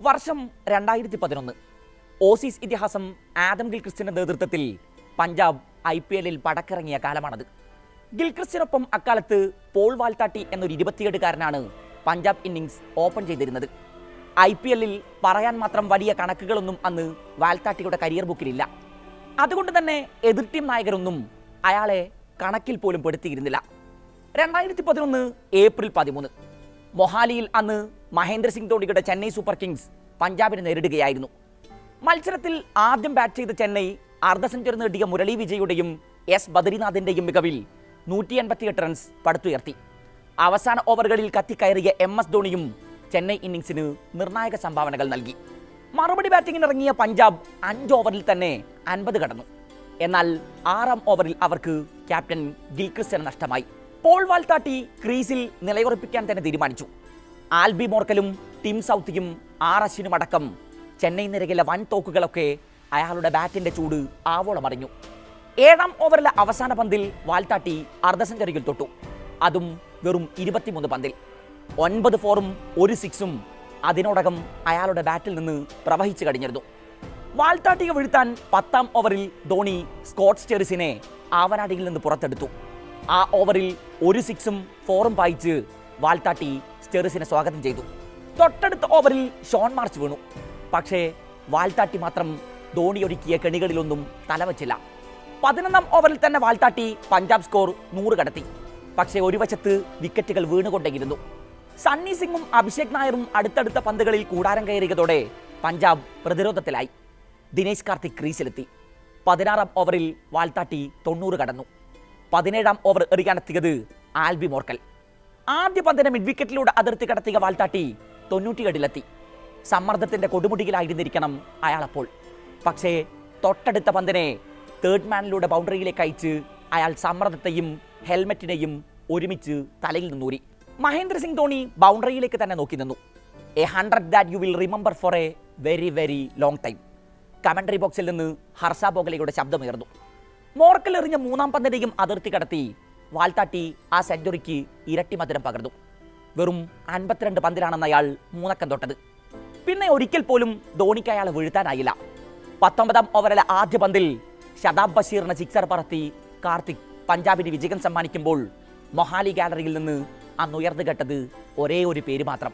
വർഷം രണ്ടായിരത്തി പതിനൊന്ന് ഓസീസ് ഇതിഹാസം ആദം ഗിൽക്രിസ്റ്റിന്റെ നേതൃത്വത്തിൽ പഞ്ചാബ് ഐ പി എല്ലിൽ പടക്കിറങ്ങിയ കാലമാണത്. ഗിൽക്രിസ്റ്റിനൊപ്പം അക്കാലത്ത് പോൾ വാൽത്താട്ടി എന്നൊരു ഇരുപത്തിയേഴുകാരനാണ് പഞ്ചാബ് ഇന്നിങ്സ് ഓപ്പൺ ചെയ്തിരുന്നത്. ഐ പി എല്ലിൽ പറയാൻ മാത്രം വലിയ കണക്കുകളൊന്നും അന്ന് വാൽത്താട്ടിയുടെ കരിയർ ബുക്കിലില്ല. അതുകൊണ്ട് തന്നെ എതിർ ടീം നായകരൊന്നും അയാളെ കണക്കിൽ പോലും പെടുത്തിയിരുന്നില്ല. രണ്ടായിരത്തി പതിനൊന്ന് ഏപ്രിൽ പതിമൂന്ന്. മൊഹാലിയിൽ അന്ന് മഹേന്ദ്ര സിംഗ് ധോണിയുടെ ചെന്നൈ സൂപ്പർ കിങ്സ് പഞ്ചാബിനെ നേരിടുകയായിരുന്നു. മത്സരത്തിൽ ആദ്യം ബാറ്റ് ചെയ്ത ചെന്നൈ അർദ്ധ സെഞ്ചുറി നേടിയ മുരളി വിജയുടെയും എസ് ബദ്രിനാഥിന്റെയും മികവിൽ നൂറ്റി എൺപത്തിയെട്ട് റൺസ് പടുത്തുയർത്തി. അവസാന ഓവറുകളിൽ കത്തിക്കയറിയ എം എസ് ധോണിയും ചെന്നൈ ഇന്നിംഗ്സിന് നിർണായക സംഭാവനകൾ നൽകി. മറുപടി ബാറ്റിംഗിന് ഇറങ്ങിയ പഞ്ചാബ് അഞ്ച് ഓവറിൽ തന്നെ അൻപത് കടന്നു. എന്നാൽ ആറാം ഓവറിൽ അവർക്ക് ക്യാപ്റ്റൻ ഗിൽക്രിസ്റ്റന് നഷ്ടമായി. പോൾ വാൽത്താട്ടി ക്രീസിൽ നിലയുറപ്പിക്കാൻ തന്നെ തീരുമാനിച്ചു. ആൽബി മോർക്കലും ടിം സൗത്തിയും ആർ അശ്വിനും അടക്കം ചെന്നൈ നിരകിലെ വൻ തോക്കുകളൊക്കെ അയാളുടെ ബാറ്റിന്റെ ചൂട് ആവോളം അറിഞ്ഞു. ഏഴാം ഓവറിലെ അവസാന പന്തിൽ വാൽത്താട്ടി അർദ്ധ സെഞ്ചുറിയിൽ തൊട്ടു. അതും വെറും ഇരുപത്തിമൂന്ന് പന്തിൽ. ഒൻപത് ഫോറും ഒരു സിക്സും അതിനോടകം അയാളുടെ ബാറ്റിൽ നിന്ന് പ്രവഹിച്ചു കഴിഞ്ഞിരുന്നു. വാൽത്താട്ടിക വീഴ്ത്താൻ പത്താം ഓവറിൽ ധോണി സ്കോട്ട് സ്റ്റെറിസിനെ ആവനാടിയിൽ നിന്ന് പുറത്തെടുത്തു. ആ ഓവറിൽ ഒരു സിക്സും ഫോറും പായിച്ച് വാൽത്താട്ടി സ്റ്റെറിസിനെ സ്വാഗതം ചെയ്തു. തൊട്ടടുത്ത ഓവറിൽ ഷോൺ മാർച്ച് വീണു. പക്ഷേ വാൽത്താട്ടി മാത്രം ധോണി ഒരുക്കിയ കെണികളിലൊന്നും തലവച്ചില്ല. പതിനൊന്നാം ഓവറിൽ തന്നെ വാൽത്താട്ടി പഞ്ചാബ് സ്കോർ നൂറ് കടത്തി. പക്ഷേ ഒരു വശത്ത് വിക്കറ്റുകൾ വീണുകൊണ്ടേയിരുന്നു സണ്ണി സിംഗും അഭിഷേക് നായരും അടുത്തടുത്ത പന്തുകളിൽ കൂടാരം കയറിയതോടെ പഞ്ചാബ് പ്രതിരോധത്തിലായി. ദിനേശ് കാർത്തിക് ക്രീസിലെത്തി. പതിനാറാം ഓവറിൽ വാൽത്താട്ടി തൊണ്ണൂറ് കടന്നു. പതിനേഴാം ഓവർ എറിയാനെത്തിയത് ആൽബി മോർക്കൽ. ആദ്യ പന്തിനെ മിഡ് വിക്കറ്റിലൂടെ അതിർത്തി കടത്തിയ വാൽത്താട്ടി തൊണ്ണൂറ്റിയേഴിലെത്തി. സമ്മർദ്ദത്തിന്റെ കൊടുമുടിയിലായിരുന്നിരിക്കണം അയാളപ്പോൾ. പക്ഷേ തൊട്ടടുത്ത പന്തിനെ തേർഡ് മാനിലൂടെ ബൗണ്ടറിയിലേക്ക് അയച്ച് അയാൾ സമ്മർദ്ദത്തെയും ഹെൽമെറ്റിനെയും ഒരുമിച്ച് തലയിൽ നിന്നൂരി മഹേന്ദ്ര സിംഗ് ധോണി ബൗണ്ടറിയിലേക്ക് തന്നെ നോക്കി നിന്നു. A hundred that you will remember for a very very long time commentary ബോക്സിൽ നിന്ന് ഹർഷ ബോഗലയുടെ ശബ്ദമുയർന്നു. മോർക്കൽ എറിഞ്ഞ മൂന്നാം പന്തിനെയും അതിർത്തി കടത്തി. വാൽത്താട്ടി ആ സെഞ്ചുറിക്ക് ഇരട്ടി മധുരം പകർന്നു. വെറും അൻപത്തിരണ്ട് പന്തിലാണെന്ന് അയാൾ മൂന്നക്കം തൊട്ടത്. പിന്നെ ഒരിക്കൽ പോലും ധോണിക്ക് അയാളെ വീഴ്ത്താനായില്ല. പത്തൊമ്പതാം ഓവറിലെ ആദ്യ പന്തിൽ ഷതാബ് ബഷീറിന് സിക്സർ പറത്തി കാർത്തിക് പഞ്ചാബിന് വിജയം സമ്മാനിക്കുമ്പോൾ മൊഹാലി ഗാലറിയിൽ നിന്ന് അന്ന് ഉയർന്നു കേട്ടത് ഒരേ ഒരു പേര് മാത്രം.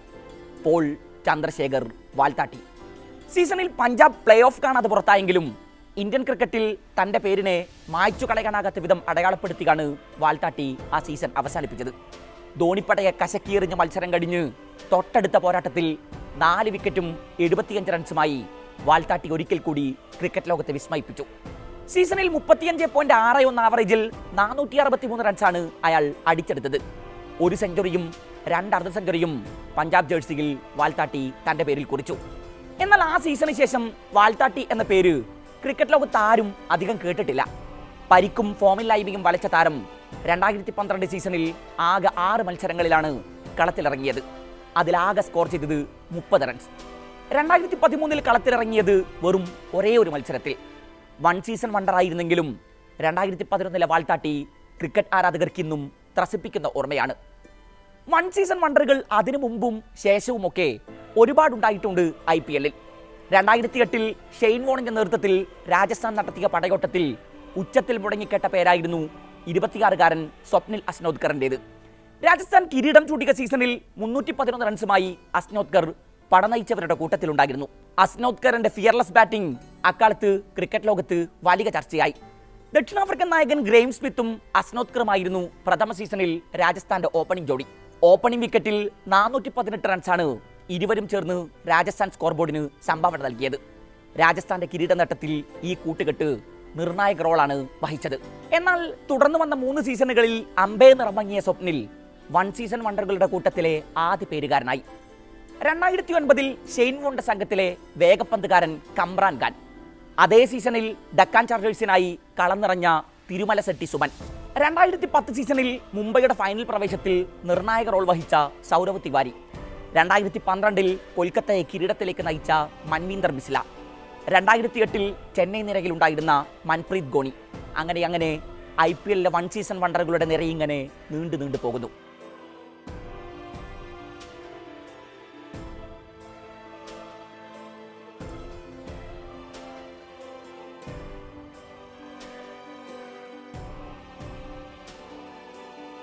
പോൾ ചന്ദ്രശേഖർ വാൽത്താട്ടി. സീസണിൽ പഞ്ചാബ് പ്ലേ ഓഫ് കാണാതെ പുറത്തായെങ്കിലും ഇന്ത്യൻ ക്രിക്കറ്റിൽ തന്റെ പേരിനെ മായ്ച്ചു കളയാനാകാത്ത വിധം അടയാളപ്പെടുത്തിയാണ് വാൽത്താട്ടി ആ സീസൺ അവസാനിപ്പിച്ചത്. ധോണിപ്പടയെ കശക്കിയെറിഞ്ഞ മത്സരം കഴിഞ്ഞ് തൊട്ടടുത്ത പോരാട്ടത്തിൽ നാല് വിക്കറ്റും എഴുപത്തിയഞ്ച് റൺസുമായി വാൽത്താട്ടി ഒരിക്കൽ കൂടി ക്രിക്കറ്റ് ലോകത്തെ വിസ്മയിപ്പിച്ചു. സീസണിൽ മുപ്പത്തിയഞ്ച് പോയിന്റ് ആറ് ഒന്ന് ആവറേജിൽ നാനൂറ്റി അറുപത്തി മൂന്ന് റൺസാണ് അയാൾ അടിച്ചെടുത്തത്. ഒരു സെഞ്ചുറിയും രണ്ട് അർദ്ധ സെഞ്ചുറിയും പഞ്ചാബ് ജേഴ്സിയിൽ വാൽത്താട്ടി തന്റെ പേരിൽ കുറിച്ചു. എന്നാൽ ആ സീസണിന് ശേഷം വാൽത്താട്ടി എന്ന പേര് ക്രിക്കറ്റ് ലോകത്ത് ആരും അധികം കേട്ടിട്ടില്ല. പരിക്കും ഫോമില്ലായ്മയും വലച്ച താരം രണ്ടായിരത്തി പന്ത്രണ്ട് സീസണിൽ ആകെ ആറ് മത്സരങ്ങളിലാണ് കളത്തിലിറങ്ങിയത്. അതിലാകെ സ്കോർ ചെയ്തത് മുപ്പത് റൺസ് രണ്ടായിരത്തി പതിമൂന്നിൽ കളത്തിലിറങ്ങിയത് വെറും ഒരേ ഒരു മത്സരത്തിൽ. വൺ സീസൺ വണ്ടറായിരുന്നെങ്കിലും രണ്ടായിരത്തി പതിനൊന്നിലെ വാൾത്താട്ടി ക്രിക്കറ്റ് ആരാധകർക്ക് ഇന്നും ത്രസിപ്പിക്കുന്ന ഓർമ്മയാണ്. വൺ സീസൺ വണ്ടറുകൾ അതിനു മുമ്പും ശേഷവുമൊക്കെ ഒരുപാടുണ്ടായിട്ടുണ്ട് ഐ പി എല്ലിൽ. രണ്ടായിരത്തി എട്ടിൽ ഷെയ്ൻ വോണിന്റെ നേതൃത്വത്തിൽ രാജസ്ഥാൻ നടത്തിയ പടയോട്ടത്തിൽ ഉച്ചത്തിൽ മുടങ്ങിക്കേട്ട പേരായിരുന്നു ഇരുപത്തിയാറുകാരൻ സ്വപ്നിൽ അസ്നോദ്കറിന്റെത് രാജസ്ഥാൻ കിരീടം ചൂട്ടിയ സീസണിൽ മുന്നൂറ്റി പതിനൊന്ന് റൺസുമായി അസ്നോദ്കർ പടനയിച്ചവരുടെ കൂട്ടത്തിലുണ്ടായിരുന്നു. അസ്നോദ്കറിന്റെ ഫിയർലെസ് ബാറ്റിംഗ് അക്കാലത്ത് ക്രിക്കറ്റ് ലോകത്ത് വലിയ ചർച്ചയായി. ദക്ഷിണാഫ്രിക്കൻ നായകൻ ഗ്രെയിം സ്മിത്തും അസ്നോദ്കറുമായിരുന്നു പ്രഥമ സീസണിൽ രാജസ്ഥാന്റെ ഓപ്പണിംഗ് ജോഡി. ഓപ്പണിംഗ് വിക്കറ്റിൽ നാനൂറ്റി പതിനെട്ട് റൺസാണ് ഇരുവരും ചേർന്ന് രാജസ്ഥാൻ സ്കോർ ബോർഡിന് സംഭാവന നൽകിയത്. രാജസ്ഥാന്റെ കിരീട നട്ടത്തിൽ ഈ കൂട്ടുകെട്ട് നിർണായക റോളാണ് വഹിച്ചത്. എന്നാൽ തുടർന്ന് വന്ന മൂന്ന് സീസണുകളിൽ അമ്പേ നിറമങ്ങിയ സ്വപ്നിൽ വൺ സീസൺ വണ്ടറുകളുടെ കൂട്ടത്തിലെ ആദ്യ പേരുകാരനായി. രണ്ടായിരത്തി ഒൻപതിൽ ഷെയ്ൻ വോണ്ട സംഘത്തിലെ വേഗപ്പന്തുകാരൻ കമ്രാൻ ഖാൻ. അതേ സീസണിൽ ഡക്കാൻ ചാർജേഴ്സിനായി കളം നിറഞ്ഞ തിരുമല സെട്ടി സുമൻ. രണ്ടായിരത്തി പത്ത് സീസണിൽ മുംബൈയുടെ ഫൈനൽ പ്രവേശത്തിൽ നിർണായക റോൾ വഹിച്ച സൗരവ് തിവാരി. രണ്ടായിരത്തി പന്ത്രണ്ടിൽ കൊൽക്കത്തയെ കിരീടത്തിലേക്ക് നയിച്ച മൻവീന്ദർ ബിസ്ല. രണ്ടായിരത്തി എട്ടിൽ ചെന്നൈ നിരയിലുണ്ടായിരുന്ന മൻപ്രീത് ഗോണി അങ്ങനെ അങ്ങനെ ഐ പി എല്ലിലെ വൺ സീസൺ വണ്ടറുകളുടെ നിരയിങ്ങനെ നീണ്ടു നീണ്ടു പോകുന്നു